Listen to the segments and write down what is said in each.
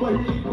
கொள்ளி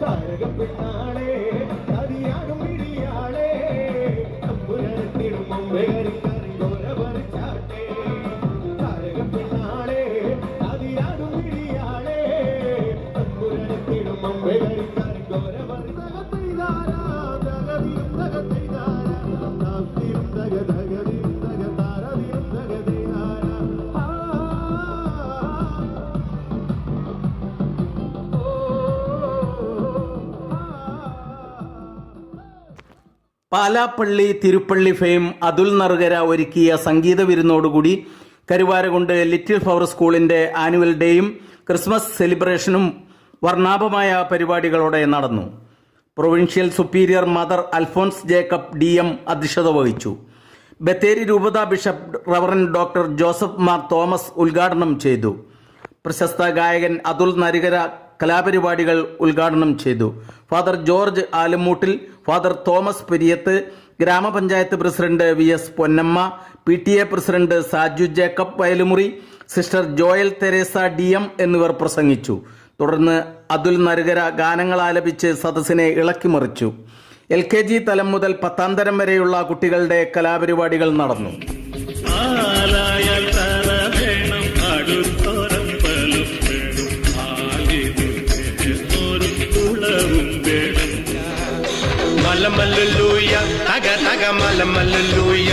താരകപ്പെണ്ണാളെ അതിയാകും പിടിയാളെ തമ്പുരത്തിടും മുമ്പേ താരകപ്പെണ്ണാളെ അതിയാകും പിടിയാളെ തമ്പുരത്തിടും മുമ്പേ. പാലാപ്പള്ളി തിരുപ്പള്ളി ഫെയിം അതുൽ നറുകര ഒരുക്കിയ സംഗീത വിരുന്നോടുകൂടി കരുവാരകുണ്ട് ലിറ്റിൽ ഫ്ലവർ സ്കൂളിന്റെ ആനുവൽ ഡേയും ക്രിസ്മസ് സെലിബ്രേഷനും വർണാഭമായ പരിപാടികളോടെ നടന്നു. Provincial superior mother Alphonse Jacob D M അധ്യക്ഷത വഹിച്ചു. ബത്തേരി രൂപത bishop reverend doctor Joseph Mar Thomas ഉദ്ഘാടനം ചെയ്തു. പ്രശസ്ത ഗായകൻ അതുൽ നരികര കലാപരിപാടികൾ ഉദ്ഘാടനം ചെയ്തു. Father George Alamoottil father Thomas Periyath ഗ്രാമപഞ്ചായത്ത് president V S Ponnamma P T A president Saju Jacob Vayalumuri sister Joel Teresa D M എന്നിവർ പ്രസംഗിച്ചു. തുടർന്ന് അതുൽ നരുകര ഗാനങ്ങൾ ആലപിച്ച് സദസ്സിനെ ഇളക്കിമറിച്ചു എൽ കെ ജി തലം മുതൽ പത്താം തരം വരെയുള്ള കുട്ടികളുടെ കലാപരിപാടികൾ നടന്നു. തക മലമല്ലൂയ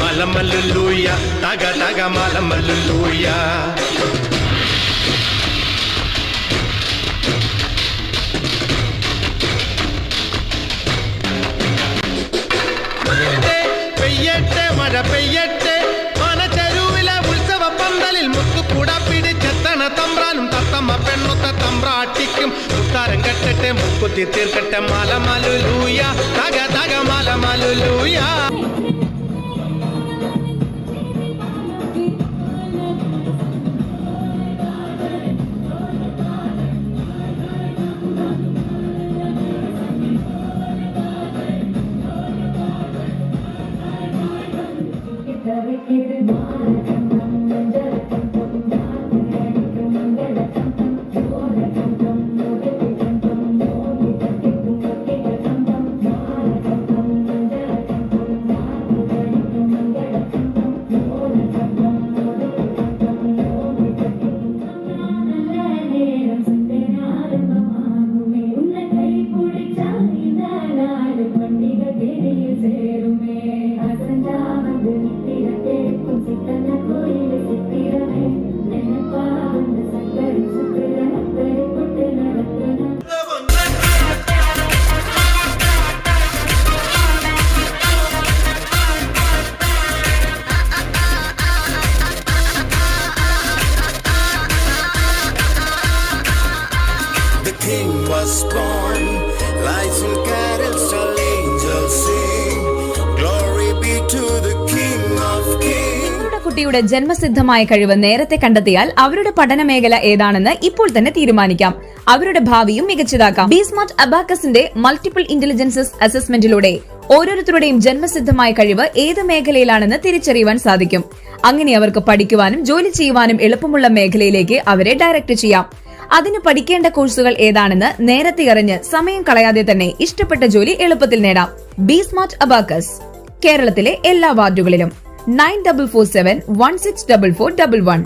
മലമല്ലൂയ തക തക മലമല്ലൂയ പെയ്യട്ടെ മഴ പെയ്യട്ടെ. മനച്ചെരുവിലെ ഉത്സവ പന്തലിൽ മുത്തുകൂട പിടിച്ചെത്തണ തമ്പ്രാനും തത്തമ്മ പെണ്ണൊത്ത തമ്പ്രാട്ടിക്കും. తీర్కట్టే ముక్కుతి తీర్కట్టే మాల మాలు లూయా తగ తగ మాల మాలు లూయా കുട്ടിയുടെ ജന്മസിദ്ധമായ കഴിവ് നേരത്തെ കണ്ടെത്തിയാൽ അവരുടെ പഠന മേഖല ഏതാണെന്ന് ഇപ്പോൾ തന്നെ തീരുമാനിക്കാം. അവരുടെ ഭാവിയും മികച്ചതാക്കാം. ബി സ്മാർട്ട് അബാക്കസിന്റെ മൾട്ടിപ്പിൾ ഇന്റലിജൻസസ് അസസ്മെന്റിലൂടെ ഓരോരുത്തരുടെയും ജന്മസിദ്ധമായ കഴിവ് ഏത് മേഖലയിലാണെന്ന് തിരിച്ചറിയുവാൻ സാധിക്കും. അങ്ങനെ അവർക്ക് പഠിക്കുവാനും ജോലി ചെയ്യുവാനും എളുപ്പമുള്ള മേഖലയിലേക്ക് അവരെ ഡയറക്ട് ചെയ്യാം. അതിന് പഠിക്കേണ്ട കോഴ്സുകൾ ഏതാണെന്ന് നേരത്തെ അറിഞ്ഞ് സമയം കളയാതെ തന്നെ ഇഷ്ടപ്പെട്ട ജോലി എളുപ്പത്തിൽ നേടാം. ബി സ്മാർട്ട് അബാക്കസ് കേരളത്തിലെ എല്ലാ വാർഡുകളിലും. Nine double four seven one six double four double one.